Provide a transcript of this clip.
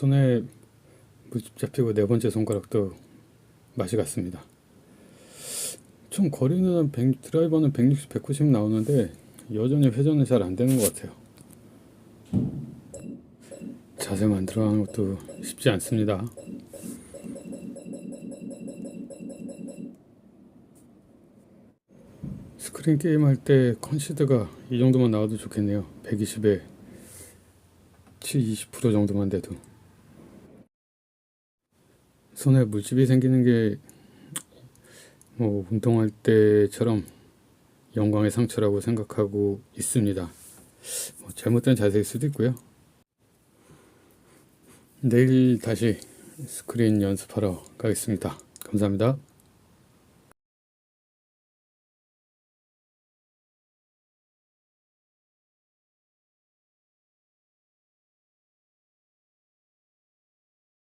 손에 물집 잡히고 네 번째 손가락도 맛이 갔습니다. 총 거리는 한 100, 드라이버는 160, 190 나오는데 여전히 회전이 잘 안 되는 것 같아요. 자세 만들어 가는 것도 쉽지 않습니다. 스크린 게임 할 때 컨시드가 이 정도만 나와도 좋겠네요. 120에 7, 20% 정도만 돼도 손에 물집이 생기는 게 뭐 운동할 때처럼 영광의 상처라고 생각하고 있습니다. 뭐 잘못된 자세일 수도 있고요. 내일 다시 스크린 연습하러 가겠습니다. 감사합니다.